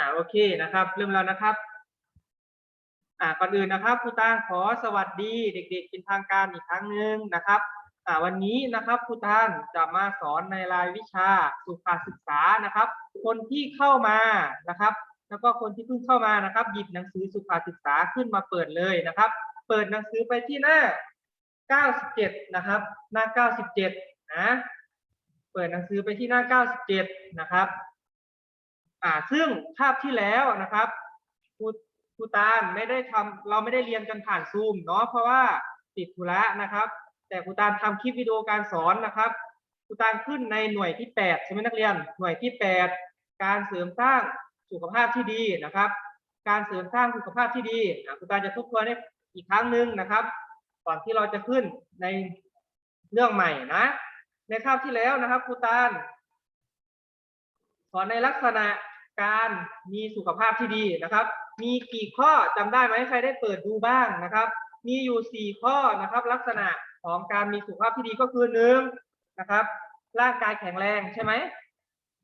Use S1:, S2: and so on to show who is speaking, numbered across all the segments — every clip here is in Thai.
S1: อ่าโอเคนะครับ เริ่มแล้วนะครับ อ่าก่อนอื่นนะครับครูตาขอสวัสดีเด็กๆเป็นทางการอีกครั้งหนึ่งนะครับอ่าวันนี้นะครับครูตานจะมาสอนในรายวิชาสุขศึกษานะครับ คนที่เข้ามานะครับ แล้วก็คนที่เพิ่งเข้ามานะครับ หยิบหนังสือสุขศึกษาขึ้นมาเปิดเลยนะครับ เปิดหนังสือไปที่หน้า 97 นะครับ หน้า 97 นะเปิดหนังสือไปที่หน้า 97 นะครับ อ่าซึ่งคาบที่แล้วนะครับครูครูตาลไม่ได้ทำเราไม่ได้เรียนกันผ่านซูมเนาะเพราะว่าติดธุระนะครับ แต่ครูตาลทำคลิปวิดีโอการสอนนะครับครูตาลขึ้นในหน่วยที่8ใช่ไหมนักเรียนหน่วยที่ 8 การเสริมสร้างสุขภาพที่ดีนะครับ การเสริมสร้างสุขภาพที่ดีอะครูตาลจะทบทวนให้อีกครั้งหนึ่งนะครับ ก่อนที่เราจะขึ้นในเรื่องใหม่นะ ในคาบที่แล้วนะครับครูตาลสอนในลักษณะ การมีสุขภาพที่ดีนะครับ มีกี่ข้อจำได้ไหมใครได้เปิดดูบ้างนะครับ มีอยู่สี่ข้อนะครับ ลักษณะของการมีสุขภาพที่ดีก็คือหนึ่งนะครับ ร่างกายแข็งแรงใช่ไหม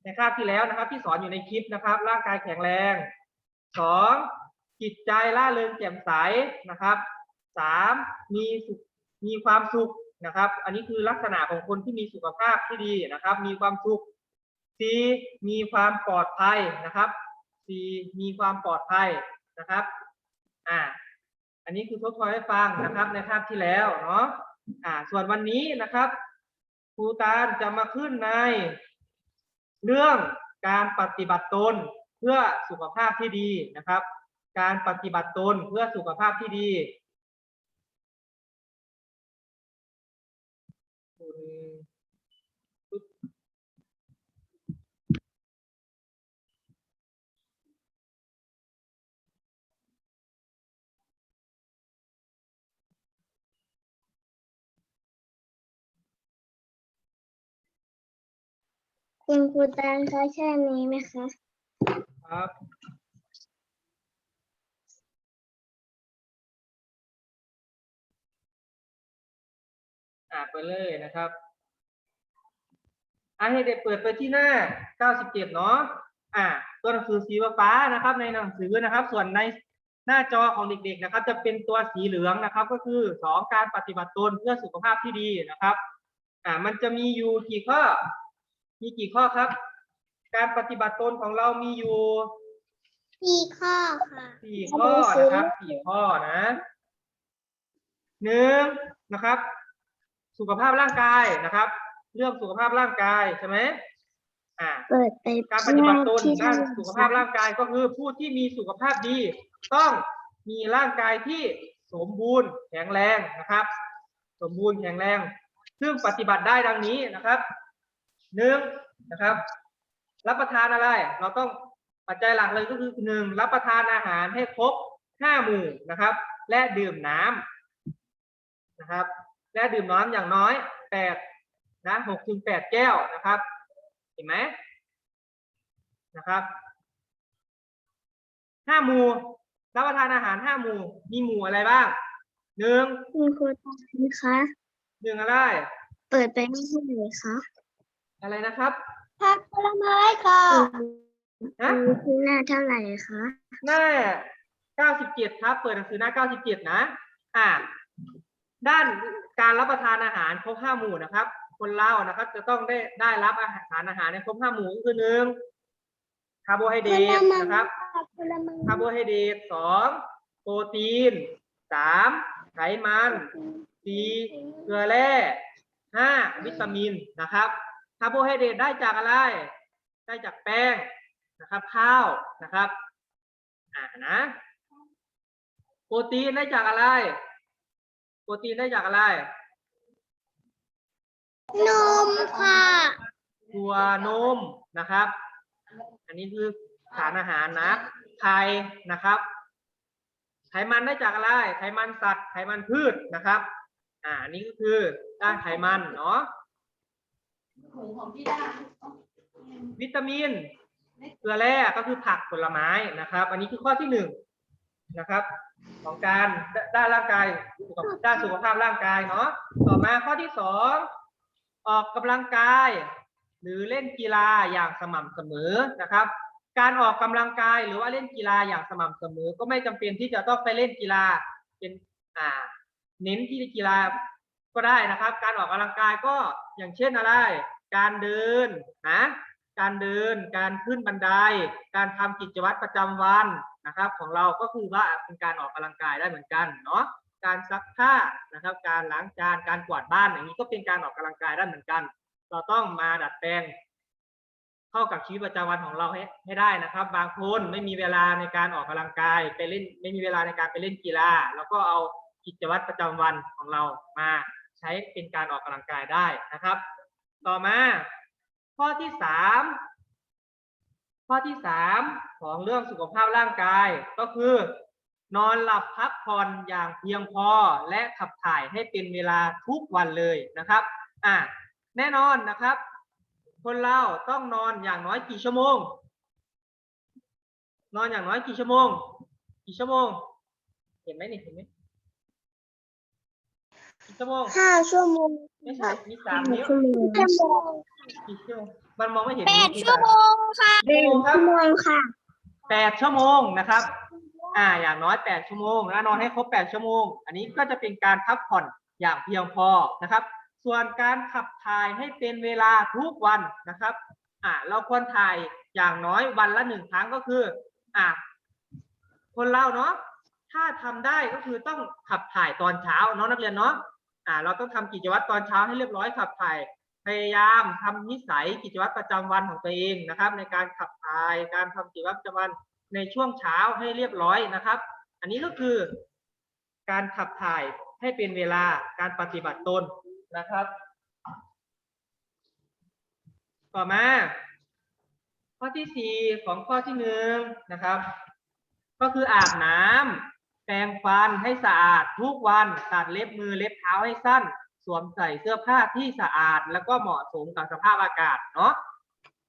S1: ในคาบที่แล้วนะครับ ที่สอนอยู่ในคลิปนะครับ ร่างกายแข็งแรงสองจิตใจล่าเริงแจ่มใสนะครับสามมีสุขมีความสุขนะครับ อันนี้คือลักษณะของคนที่มีสุขภาพที่ดีนะครับ มีความสุข สี่มีความปลอดภัยนะครับสี่มีความปลอดภัยนะครับอ่าอันนี้คือทบทวนให้ฟังนะครับในคาบที่แล้วเนาะอ่าส่วนวันนี้นะครับครูตาลจะมาขึ้นใน เรื่องการปฏิบัติตนเพื่อสุขภาพที่ดีนะครับ การปฏิบัติตนเพื่อสุขภาพที่ดี คุณ
S2: ครูตาลคะใช่นี้ไหมคะ
S1: ครับอ่าไปเลยนะครับอ่าให้เด็กเปิดไปที่หน้า 97 เนาะอ่าตัวหนังสือสีฟ้านะครับ ในหนังสือนะครับ ส่วนในหน้าจอของเด็กๆนะครับ จะเป็นตัวสีเหลืองนะครับ ก็คือสองการปฏิบัติตนเพื่อสุขภาพที่ดีนะครับ อ่ามันจะมีอยู่กี่ข้อ มีกี่ข้อครับ การปฏิบัติตนของเรามีอยู่
S2: สี่ข้อค่ะ
S1: สี่ข้อนะครับสี่ข้อนะหนึ่งนะครับ สุขภาพร่างกายนะครับ เรื่องสุขภาพร่างกายใช่ไหมอ่า
S2: เปิดไป
S1: การปฏิบัติตน
S2: ที่
S1: ด้าน
S2: ทำ
S1: สุขภาพร่างกายก็คือผู้ที่มีสุขภาพดี ต้องมีร่างกายที่สมบูรณ์แข็งแรงนะครับ สมบูรณ์แข็งแรง ซึ่งปฏิบัติได้ดังนี้นะครับ หนึ่งนะครับ รับประทานอะไร เราต้องปัจจัยหลักเลยก็คือหนึ่งรับประทานอาหารให้ครบห้าหมู่นะครับ และดื่มน้ำนะครับ และดื่มน้ำอย่างน้อยแปดนะหกถึงแปดแก้วนะครับเห็นไหมนะครับห้าหมู่รับประทานอาหารห้าหมู่มีหมู่อะไรบ้างหนึ่ง
S2: คุณครูตาลคะ
S1: หนึ่งอะไร
S2: เปิดไปไม่ที่ไหนคะ
S1: อะไรนะครับ
S2: ผักผลไม้ค่ะ
S1: ฮะ
S2: หน้าเท่าไหร่คะ
S1: หน้า97ครับ เปิดหนังสือหน้า97นะ อ่า ด้านการรับประทานอาหารครบห้าหมู่นะครับ คนเรานะครับ จะต้องได้ได้รับอาหารอาหารในครบห้าหมู่ก็คือหนึ่งคาร์โบไฮเดรตนะครับ
S2: ผลไม้
S1: คาร์โบไฮเดรตสองโปรตีนสามไขมันสี่เกลือแร่ห้าวิตามินนะครับ คาร์โบไฮเดรตได้จากอะไร ได้จากแป้งนะครับ ข้าวนะครับอ่านะโปรตีนได้จากอะไร โปรตีนได้จากอะไร
S2: นมค่ะ
S1: ตัวนมนะครับ อันนี้คือสารอาหารนะไข่นะครับ ไขมันได้จากอะไร ไขมันสัตว์ ไขมันพืชนะครับ อ่าอันนี้ก็คือด้านไขมันเนาะ วิตามินเกลือแร่ก็คือผักผลไม้นะครับ อันนี้คือข้อที่หนึ่งนะครับ ของการดด้านร่างกายสุขภาพด้านสุขภาพร่างกายเนาะต่อมาข้อที่สองออกกำลังกาย หรือเล่นกีฬาอย่างสม่ำเสมอนะครับ การออกกำลังกายหรือว่าเล่นกีฬาอย่างสม่ำเสมอ ก็ไม่จำเป็นที่จะต้องไปเล่นกีฬาเป็นอ่า เน้นที่กีฬาก็ได้นะครับ การออกกำลังกายก็อย่างเช่นอะไร การเดินนะการเดินการขึ้นบันได การทำกิจวัตรประจำวันนะครับ ของเราก็คือว่าเป็นการออกกำลังกายได้เหมือนกันเนาะการซักผ้านะครับ การล้างจานการกวาดบ้านอย่างนี้ก็เป็นการออกกำลังกายได้เหมือนกัน เราต้องมาดัดแปลงเข้ากับชีวิตประจำวันของเราให้ให้ได้นะครับ บางคนไม่มีเวลาในการออกกำลังกายไปเล่นไม่มีเวลาในการไปเล่นกีฬาแล้วก็เอากิจวัตรประจำวันของเรามาใช้เป็นการออกกำลังกายได้นะครับ ต่อมา ข้อที่สามข้อที่สามของเรื่องสุขภาพร่างกายก็คือ นอนหลับพักผ่อนอย่างเพียงพอและขับถ่ายให้เป็นเวลาทุกวันเลยนะครับอะแน่นอนนะครับ คนเราต้องนอนอย่างน้อยกี่ชั่วโมง นอนอย่างน้อยกี่ชั่วโมง กี่ชั่วโมง เห็นไหมนี่เห็นไหม ชั่วโมง
S2: ห้าชั่วโมง
S1: ไม่ใช่มีสามนิ้ว
S2: ชั่วโมงชั่วโมง
S1: กี่ชั่วโมงมันมองไม่เห็น
S2: แปด
S1: มี
S2: ชั่วโมงค่ะ
S1: แปดชั่วโมงครับ
S2: ชั่วโมงค่ะ
S1: แปดชั่วโมงนะครับ อ่า อย่างน้อยแปดชั่วโมงแล้วนอนให้ครบแปดชั่วโมง อันนี้ก็จะเป็นการพักผ่อนอย่างเพียงพอนะครับ ส่วนการขับถ่ายให้เป็นเวลาทุกวันนะครับ อ่า เราควรถ่ายอย่างน้อยวันละหนึ่งครั้งก็คือ อ่า คนเราเนาะถ้าทำได้ก็คือต้องขับถ่ายตอนเช้าเนาะนักเรียนเนาะ อ่าเราต้องทำกิจวัตรตอนเช้าให้เรียบร้อยขับถ่ายพยายามทำนิสัยกิจวัตรประจำวันของตัวเองนะครับ ในการขับถ่ายการทำกิจวัตรประจำวันในช่วงเช้าให้เรียบร้อยนะครับ อันนี้ก็คือ การขับถ่ายให้เป็นเวลาการปฏิบัติตนนะครับ ต่อมา ข้อที่สี่ของข้อที่หนึ่งนะครับ ก็คืออาบน้ำ แปรงฟันให้สะอาดทุกวันตัดเล็บมือเล็บเท้าให้สั้น สวมใส่เสื้อผ้าที่สะอาด แล้วก็เหมาะสมกับสภาพอากาศเนาะ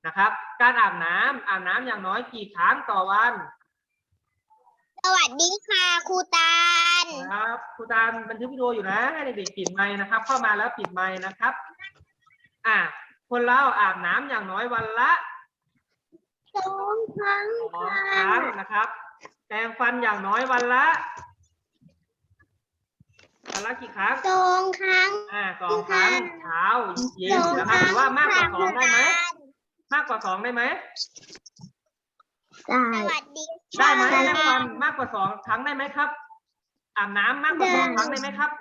S1: นะครับ การอาบน้ำอาบน้ำอย่างน้อยกี่ครั้งต่อวัน
S2: สวัสดีค่ะครูตาล
S1: ครับครูตามบันทึกวิดีโออยู่นะให้เด็กๆปิดไมค์นะครับ เข้ามาแล้วปิดไมค์นะครับ อะคนเราอาบน้ำอย่างน้อยวันละ
S2: สองครั้ง
S1: สอง
S2: ค่ะ
S1: ครั้งนะครับ แปรงฟันอย่างน้อยวันละวันละกี่ครั้ง
S2: สองครั้ง
S1: อ่าสองครั้งเช้าเย็นนะครับหรือว่ามากกว่าสองได้ไหมมากกว่าสองได้ไหม
S2: ได้
S3: สวัสดี
S1: ได้ไหม
S2: ได้
S1: แปรงฟันมากกว่าสองครั้งได้ไหมครับอาบน้ำมากกว่าสองครั้งได้ไหมครับ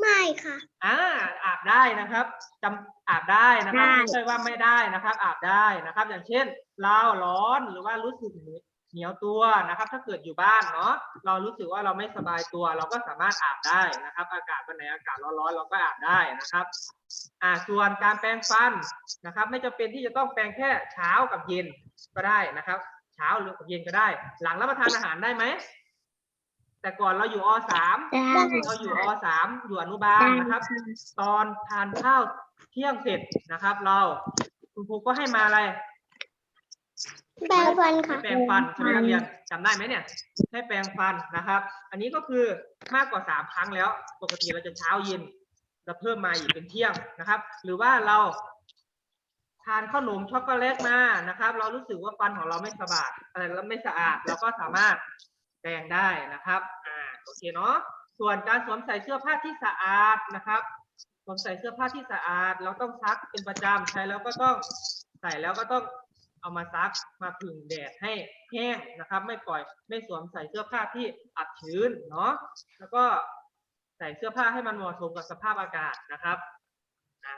S2: ไม่ค่ะ
S1: อ่าอาบได้นะครับจำอาบได้นะครับ
S2: ได้
S1: ไม่ใช่ว่าไม่ได้นะครับ อาบได้นะครับ อย่างเช่น เราร้อนหรือว่ารู้สึกเหนียวตัวนะครับ ถ้าเกิดอยู่บ้านเนาะเรารู้สึกว่าเราไม่สบายตัว เราก็สามารถอาบได้นะครับ อากาศวันไหนอากาศร้อนๆเราก็อาบได้นะครับ อ่าส่วนการแปรงฟันนะครับ ไม่จำเป็นที่จะต้องแปรงแค่เช้ากับเย็นก็ได้นะครับ เช้าหรือกับเย็นก็ได้ หลังรับประทานอาหารได้ไหม แต่ก่อนเราอยู่อสาม
S2: ได้
S1: เราอยู่อสามอยู่อนุบาลนะครับ ตอนทานข้าวเที่ยงเสร็จนะครับ เราคุณครูก็ให้มาอะไร
S2: แปรงฟันค่ะ
S1: ให้แปรงฟันใช่ไหมนักเรียนจำได้ไหมเนี่ย ให้แปรงฟันนะครับ อันนี้ก็คือมากกว่าสามครั้งแล้ว ปกติเราจะเช้าเย็นจะเพิ่มมาอีกเป็นเที่ยงนะครับ หรือว่าเราทานขนมช็อกโกแลตมานะครับ เรารู้สึกว่าฟันของเราไม่สะอาดอะไรแล้วไม่สะอาด เราก็สามารถ แปรงได้นะครับอ่าโอเคเนาะส่วนการสวมใส่เสื้อผ้าที่สะอาดนะครับสวมใส่เสื้อผ้าที่สะอาด เราต้องซักเป็นประจำใช้แล้วก็ต้องใส่แล้วก็ต้องเอามาซักมาผึ่งแดดให้แห้งนะครับ ไม่ปล่อยไม่สวมใส่เสื้อผ้าที่อับชื้นเนาะแล้วก็ใส่เสื้อผ้าให้มันเหมาะสมกับสภาพอากาศนะครับ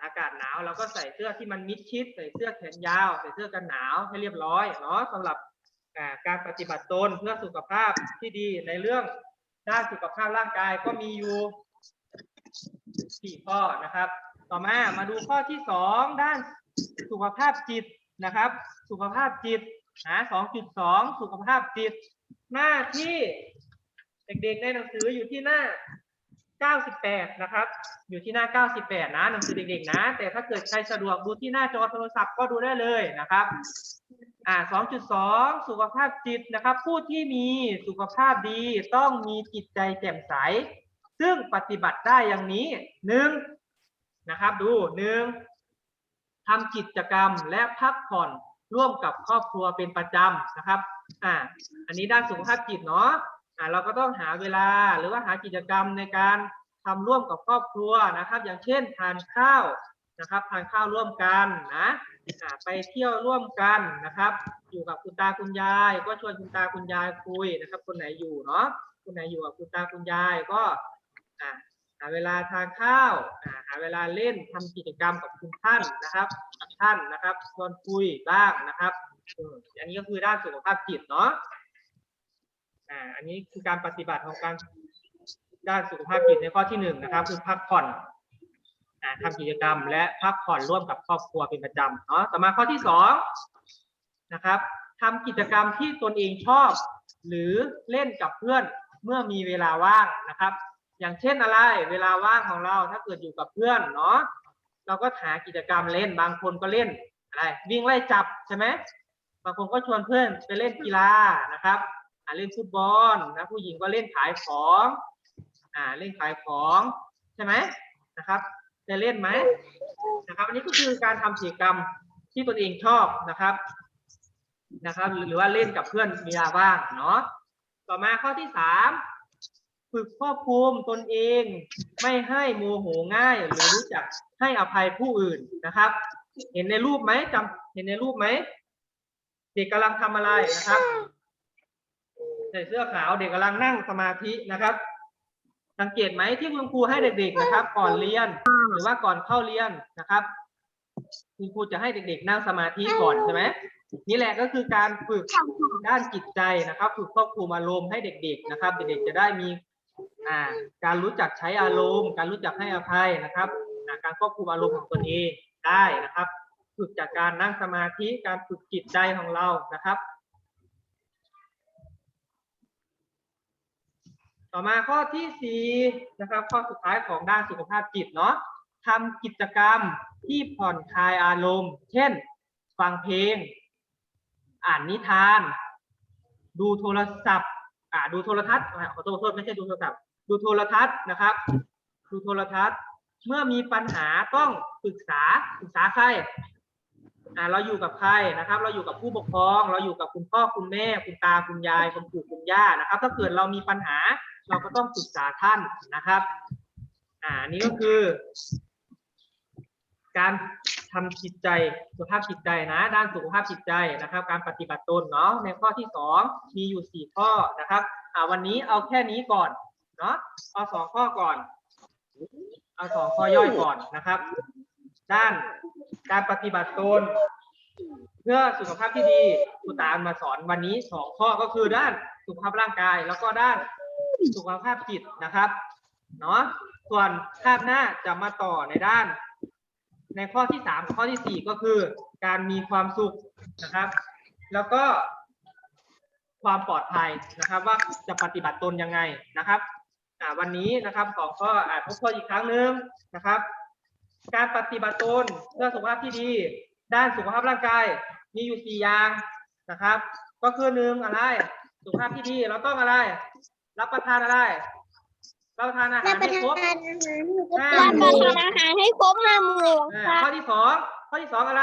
S1: อากาศหนาวเราก็ใส่เสื้อที่มันมิดชิด ใส่เสื้อแขนยาว ใส่เสื้อกันหนาวให้เรียบร้อยเนาะสำหรับ การปฏิบัติตนเพื่อสุขภาพที่ดีในเรื่องด้านสุขภาพร่างกายก็มีอยู่สี่ข้อนะครับ ต่อมามาดูข้อที่สองด้านสุขภาพจิตนะครับ สุขภาพจิตนะสองจุดสองสุขภาพจิต หน้าที่เด็กๆในหนังสืออยู่ที่หน้าเก้าสิบแปดนะครับ อยู่ที่หน้าเก้าสิบแปดนะหนังสือเด็กๆนะ แต่ถ้าเกิดใครสะดวกดูที่หน้าจอโทรศัพท์ก็ดูได้เลยนะครับ อ่าสองจุดสองสุขภาพจิตนะครับ ผู้ที่มีสุขภาพดีต้องมีจิตใจแจ่มใส ซึ่งปฏิบัติได้อย่างนี้หนึ่งนะครับดูหนึ่งทำกิจกรรมและพักผ่อนร่วมกับครอบครัวเป็นประจำนะครับอ่าอันนี้ด้านสุขภาพจิตเนาะอ่าเราก็ต้องหาเวลาหรือว่าหากิจกรรมในการทำร่วมกับครอบครัวนะครับ อย่างเช่นทานข้าว นะครับทานข้าวร่วมกันนะไปเที่ยวร่วมกันนะครับ อยู่กับคุณตาคุณยาย ก็ชวนคุณตาคุณยายคุยนะครับ คนไหนอยู่เนาะคนไหนอยู่กับคุณตาคุณยายก็หาเวลาทานข้าวหาเวลาเล่นทำกิจกรรมกับคุณท่านนะครับท่านนะครับชวนคุยบ้างนะครับอันนี้ก็คือด้านสุขภาพจิตเนาะอันนี้คือการปฏิบัติของการด้านสุขภาพจิตในข้อที่หนึ่งนะครับ คือพักผ่อน ทำกิจกรรม และพักผ่อนร่วมกับครอบครัวเป็นประจำเนาะต่อมาข้อที่สองนะครับทำกิจกรรมที่ตนเองชอบ หรือเล่นกับเพื่อนเมื่อมีเวลาว่างนะครับ อย่างเช่นอะไรเวลาว่างของเราถ้าเกิดอยู่กับเพื่อนเนาะเราก็หากิจกรรมเล่นบางคนก็เล่นอะไรวิ่งไล่จับใช่ไหมบางคนก็ชวนเพื่อนไปเล่นกีฬานะครับเล่นฟุตบอลนะผู้หญิงก็เล่นขายของอ่าเล่นขายของใช่ไหมนะครับ จะเล่นไหมนะครับอันนี้ก็คือการทำกิจกรรมที่ตนเองชอบนะครับนะครับ หรือว่าเล่นกับเพื่อนมีเวลาว่างเนาะต่อมาข้อที่สามฝึกควบคุมตนเองไม่ให้โมโหง่าย หรือรู้จักให้อภัยผู้อื่นนะครับ เห็นในรูปไหมจำเห็นในรูปไหมเด็กกำลังทำอะไรนะครับใส่เสื้อขาวเด็กกำลังนั่งสมาธินะครับ สังเกตไหมที่คุณครูให้เด็กๆนะครับ ก่อนเรียน หรือว่าก่อนเข้าเรียนนะครับคุณครูจะให้เด็กๆนั่งสมาธิก่อนใช่ไหมนี่แหละก็คือการฝึกด้านจิตใจนะครับ ฝึกควบคุมอารมณ์ให้เด็ก ๆ นะครับ เด็กๆจะได้มีอ่าการรู้จักใช้อารมณ์ การรู้จักให้อภัยนะครับการควบคุมอารมณ์ของตนเองได้นะครับ ฝึกจากการนั่งสมาธิการฝึกจิตใจของเรานะครับ ต่อมาข้อที่สี่นะครับ ข้อสุดท้ายของด้านสุขภาพจิตเนาะ ทำกิจกรรมที่ผ่อนคลายอารมณ์ เช่น ฟังเพลง อ่านนิทาน ดูโทรศัพท์ อ่าดูโทรทัศน์ขอโทษขอโทษไม่ใช่ดูโทรศัพท์ ดูโทรทัศน์นะครับ ดูโทรทัศน์ เมื่อมีปัญหาต้องปรึกษาปรึกษาใครอ่าเราอยู่กับใครนะครับ เราอยู่กับผู้ปกครอง เราอยู่กับคุณพ่อคุณแม่ คุณตาคุณยายคุณปู่คุณย่านะครับ ถ้าเกิดเรามีปัญหา เราก็ต้องปรึกษาท่านนะครับ อ่านนี่ก็คือ การทำจิตใจสุขภาพจิตใจนะ ด้านสุขภาพจิตใจนะครับ การปฏิบัติตนเนาะในข้อที่สองมีอยู่สี่ข้อนะครับอ่าวันนี้เอาแค่นี้ก่อนเนาะเอาสองข้อก่อน เอาสองข้อย่อยก่อนนะครับ ด้านการปฏิบัติตน เพื่อสุขภาพที่ดีครูตามมาสอนวันนี้สองข้อก็คือด้านสุขภาพร่างกาย แล้วก็ด้านสุขภาพจิตนะครับเนาะส่วนคาบหน้าจะมาต่อในด้าน ในข้อที่สามข้อที่สี่ก็คือ การมีความสุขนะครับ แล้วก็ความปลอดภัยนะครับว่าจะปฏิบัติตนยังไงนะครับวันนี้นะครับสองข้ออ่านทบทวนอีกครั้งหนึ่งนะครับ การปฏิบัติตนเพื่อสุขภาพที่ดี ด้านสุขภาพร่างกายมีอยู่สี่อย่างนะครับ ก็คือหนึ่งอะไร สุขภาพที่ดีเราต้องอะไร รับประทานอะไร รับประทานอาหา
S2: รับ
S1: ร
S2: ประ
S1: ให้
S2: ทาน
S1: ครบ
S2: อาหาร
S1: ห้า
S2: รับประทานอาหารให้ครบห้าหมู่
S1: อ่า
S2: ค่ะ
S1: ข้อที่สองข้อที่สองอะไร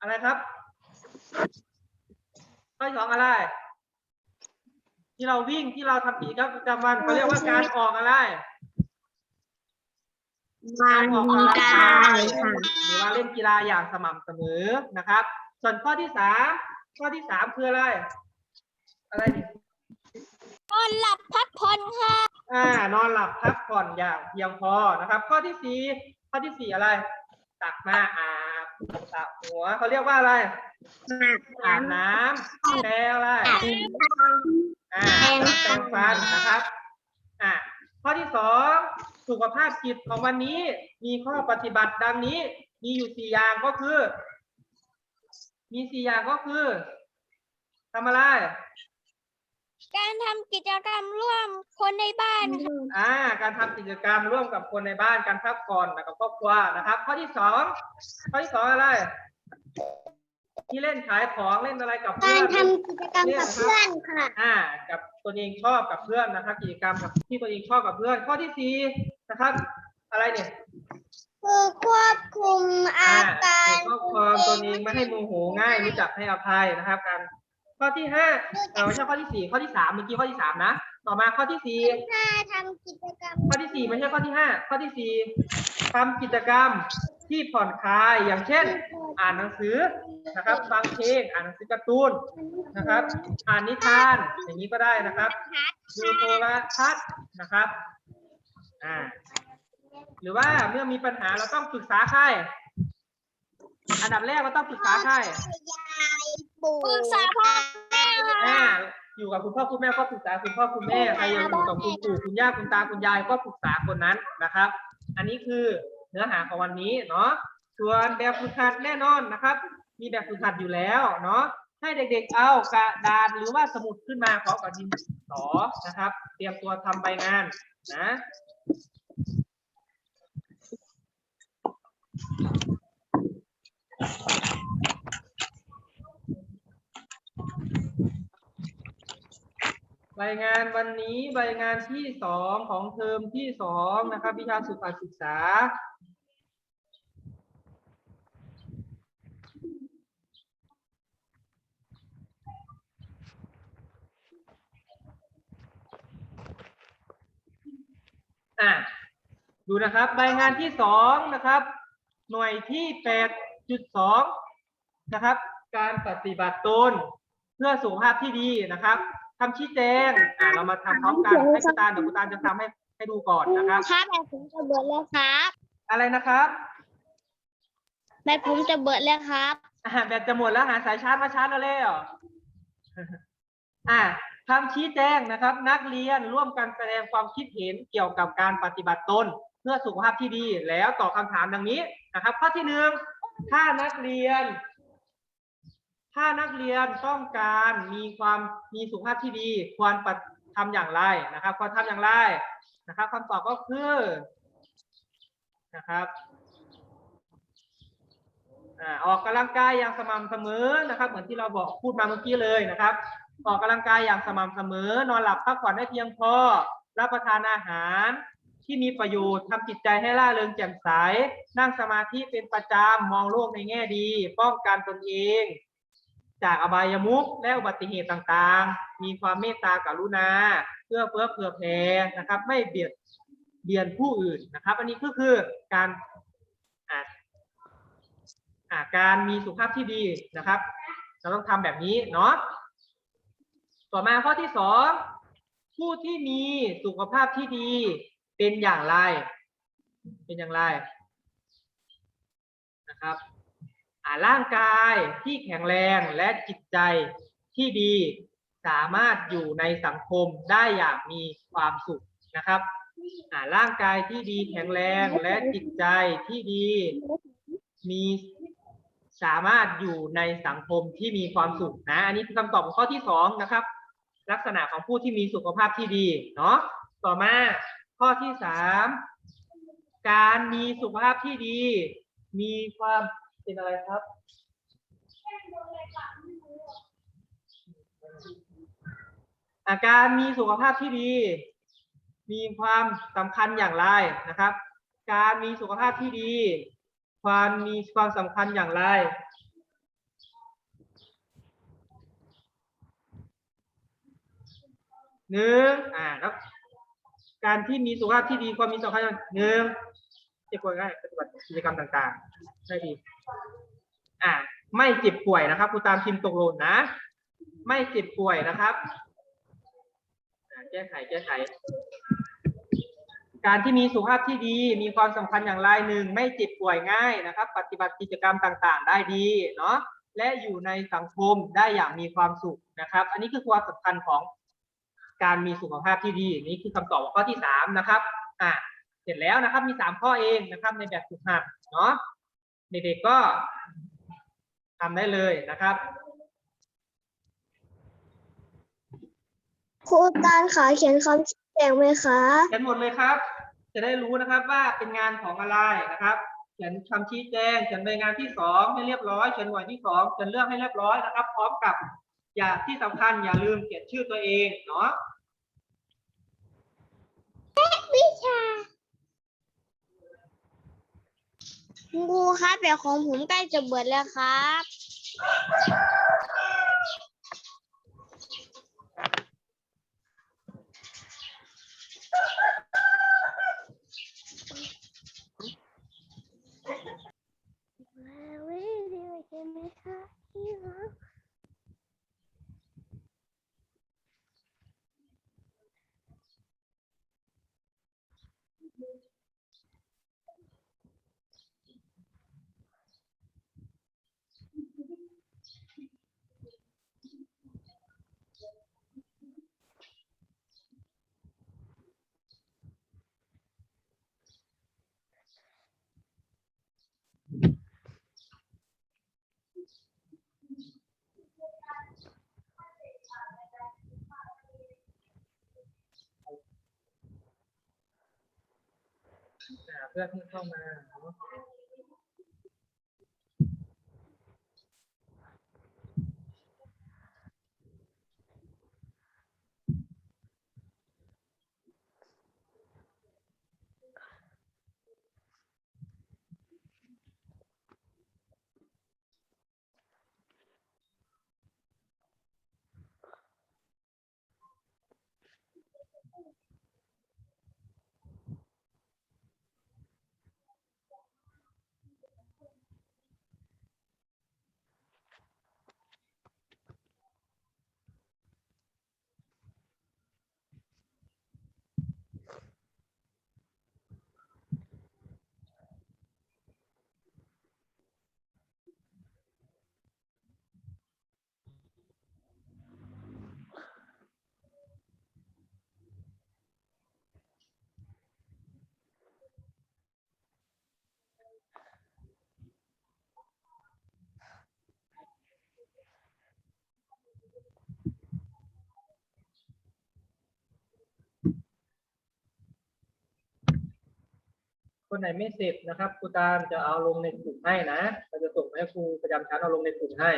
S1: อะไรครับ ข้อที่สองอะไร ที่เราวิ่งที่เราทำกิจกรรมประจำวันเขาเรียกว่าการออกอะไร
S2: มันกายค่ะ
S1: หรือว่าเล่นกีฬาอย่างสม่ำเสมอนะครับ ส่วนข้อที่สามข้อที่สามคืออะไร อะไรนี่
S2: นอนหลับพักผ่อนค่ะ
S1: อ่านอนหลับพักผ่อนอย่างเพียงพอนะครับ ข้อที่สี่ข้อที่สี่อะไรตักมาอาบสระหัวเขาเรียกว่าอะไรอาบน้ำแปรงอะไรอ่าแปรงฟันนะครับอ่าข้อที่สองสุขภาพจิตของวันนี้มีข้อปฏิบัติดังนี้ มีอยู่สี่อย่างก็คือ มีสี่อย่างก็คือทำอะไร
S2: การทำกิจกรรมร่วมคนในบ้านค่ะ
S1: อ่าการทำกิจกรรมร่วมกับคนในบ้านการพักผ่อนกับครอบครัวนะครับ ข้อที่สองข้อที่สองอะไร ที่เล่นขายของเล่นอะไรกับเพื่
S2: กา
S1: อ
S2: ร
S1: น
S2: ทำกิจกรรมกับเพื่อนค่ะ
S1: อ่า กับตัวเองชอบกับเพื่อนนะครับ กิจกรรมกับที่ตัวเองชอบกับเพื่อน ข้อที่สี่นะครับ อะไรเนี่ย
S2: คคือควบคุมอา
S1: อ่า
S2: การ
S1: ครอบครองตนเองไม่ให้โมโหง่ายรู้จักให้อภัยนะครับ การ ข้อที่ห้าเออไม่ใช่ข้อที่สี่ข้อที่สามเมื่อกี้ข้อที่สามนะ ต่อมาข้อที่สี่
S2: ถ้าทำกิจกรรม
S1: ข้อที่สี่ไม่ใช่ข้อที่ห้าข้อที่สี่ทำกิจกรรมที่ผ่อนคลายอย่างเช่น อ่านหนังสือนะครับฟังเพลงอ่านหนังสือการ์ตูนนะครับ อ่านนิทานอย่างนี้ก็ได้นะครับดูโทรทัศน์นะครับอ่าหรือว่าเมื่อมีปัญหาเราต้องปรึกษาใคร อันดับแรกเราต้องปรึกษาใคร
S2: ปู่ปรึกษาพ่อแม่ค่ะ
S1: อ่าอยู่กับคุณพ่อคุณแม่ก็ปรึกษาคุณพ่อคุณแม่ใครอยู่กับคุณปู่คุณย่าคุณตาคุณยายก็ปรึกษาคนนั้นนะครับ อันนี้คือเนื้อหาของวันนี้เนาะส่วนแบบฝึกหัดแน่นอนนะครับ มีแบบฝึกหัดอยู่แล้วเนาะให้เด็กๆเอากระดาษหรือว่าสมุดขึ้นมาพร้อมกับดินสอนะครับ เตรียมตัวทำใบงานนะ ใบงานวันนี้ใบงานที่สองของเทอมที่สองนะครับวิชาสุขศึกษา อะดูนะครับใบงานที่สองนะครับ หน่วยที่แปดจุดสองนะครับ การปฏิบัติตนเพื่อสุขภาพที่ดีนะครับ ทำชี้แจงอะเรามาทำพร้อมกันให้คุณตาลเดี๋ยวคุณตาลจะทำให้ให้ดูก่อนนะครับ
S2: ครับแบบผมจะเบิดแล้วครับ
S1: อะไรนะครับ
S2: แบบผมจะเบิดแล้วครับ
S1: อ่าแบตจะหมดแล้วหาสายชาร์จมาชาร์จแล้วเลยเหรออ่าคำชี้แจงนะครับ นักเรียนร่วมกันแสดงความคิดเห็นเกี่ยวกับการปฏิบัติตนเพื่อสุขภาพที่ดีแล้วตอบคำถามดังนี้นะครับ ข้อที่หนึ่งถ้านักเรียน ถ้านักเรียนต้องการมีความมีสุขภาพที่ดีควรปฏิทำอย่างไรนะครับควรทำอย่างไรนะครับคำตอบก็คือนะครับอออกกำลังกายอย่างสม่ำเสมอนะครับ เหมือนที่เราบอกพูดมาเมื่อกี้เลยนะครับ ออกกำลังกายอย่างสม่ำเสมอ นอนหลับพักผ่อนให้เพียงพอ รับประทานอาหารที่มีประโยชน์ทำจิตใจให้ร่าเริงแจ่มใส นั่งสมาธิเป็นประจำมองโลกในแง่ดี ป้องกันตนเอง จากอบายมุขและอุบัติเหตุต่างๆ มีความเมตตากรุณา เพื่อเฟื้อเผื่อแผ่นะครับ ไม่เบียดเบียนผู้อื่นนะครับ อันนี้ก็คือการการมีสุขภาพที่ดีนะครับ เราต้องทำแบบนี้เนาะต่อมาข้อที่สองผู้ที่มีสุขภาพที่ดีเป็นอย่างไร เป็นอย่างไรนะครับ ร่างกายที่แข็งแรงและจิตใจที่ดีสามารถอยู่ในสังคมได้อย่างมีความสุขนะครับร่างกายที่ดีแข็งแรงและจิตใจที่ดีมีสามารถอยู่ในสังคมที่มีความสุขนะอันนี้คือคำตอบของข้อที่สองนะครับ ลักษณะของผู้ที่มีสุขภาพที่ดีเนาะต่อมาข้อที่สามการมีสุขภาพที่ดี มีความ เป็นอะไรครับอาการมีสุขภาพที่ดี มีความสำคัญอย่างไรนะครับ การมีสุขภาพที่ดี ความมีความสำคัญอย่างไรหนึ่งอ่าแล้วการที่มีสุขภาพที่ดีความมีสำคัญหนึ่ง เจ็บป่วยง่ายปฏิบัติกิจกรรมต่างๆได้ดีอ่าไม่เจ็บป่วยนะครับครูตามพิมพ์ตกหล่นนะ ไม่เจ็บป่วยนะครับแก้ไขแก้ไข การที่มีสุขภาพที่ดีมีความสำคัญอย่างไรหนึ่งไม่เจ็บป่วยง่ายนะครับ ปฏิบัติกิจกรรมต่างๆ ได้ดีเนาะและอยู่ในสังคมได้อย่างมีความสุขนะครับ อันนี้คือความสำคัญของการมีสุขภาพที่ดีนี่คือคำตอบข้อที่สามนะครับอะ เสร็จแล้วนะครับมีสามข้อเองนะครับ ในแบบฝึกหัดเนาะเด็กๆก็ทำได้เลยนะครับ
S2: ครูตานขาเขียนคำชี้แจงไหมคะ
S1: เขียนหมดเลยครับ จะได้รู้นะครับว่าเป็นงานของอะไรนะครับ เขียนคำชี้แจงเขียนใบงานที่สองให้เรียบร้อยเขียนหน่วยที่สองเขียนเรื่องให้เรียบร้อยนะครับ พร้อมกับ อย่าที่สำคัญอย่าลืมเขียนชื่อตัวเองเนาะ
S2: วิชา คุณครูครับแต่ของผมใกล้จะเบิดแล้วครับมาวิดีโอใช่ไหมคะพี่รัก
S1: อ่า เพื่อนที่เข้ามาเนาะ คนไหนไม่เสร็จนะครับครูตามจะเอาลงในกลุ่มให้นะเราจะส่งให้ครูประจำชั้นเอาลงในกลุ่มให้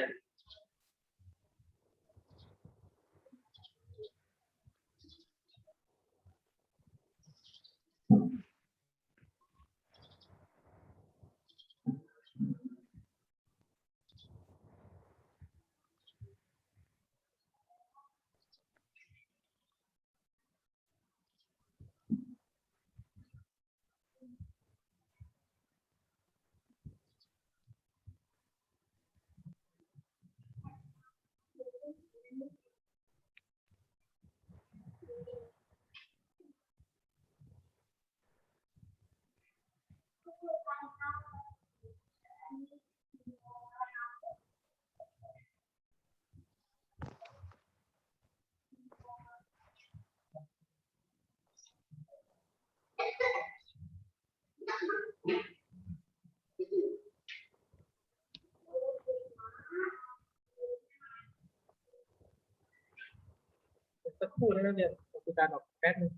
S1: สักครู่นะนักเรียนครูตามออกแป๊บนึง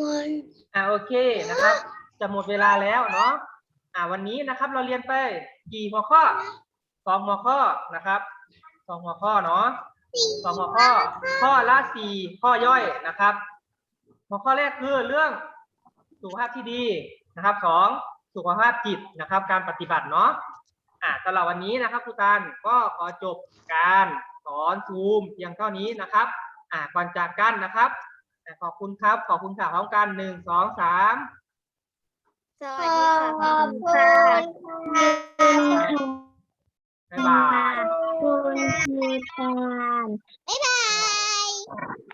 S2: มัน
S1: อ่าโอเคนะครับ จะหมดเวลาแล้วเนาะอ่าวันนี้นะครับเราเรียนไปกี่หัวข้อสองหัวข้อนะครับสองหัวข้อเนาะสองหัวข้อ ข้อละสี่ข้อย่อยนะครับ หัวข้อแรกคือเรื่องสุขภาพที่ดีนะครับสองสุขภาพจิตนะครับ การปฏิบัติเนาะ อ่าสำหรับวันนี้นะครับครูตานก็ขอจบการสอนซูมเพียงเท่านี้นะครับอ่าก่อนจากกันนะครับอะขอบคุณครับ ขอบคุณค่ะพร้อมกันหนึ่งสองสาม
S2: สวัสดีค่ะ
S3: ขอบคุณค่ะ
S1: บ๊ายบาย
S3: คุณครูตาน
S2: บ๊ายบาย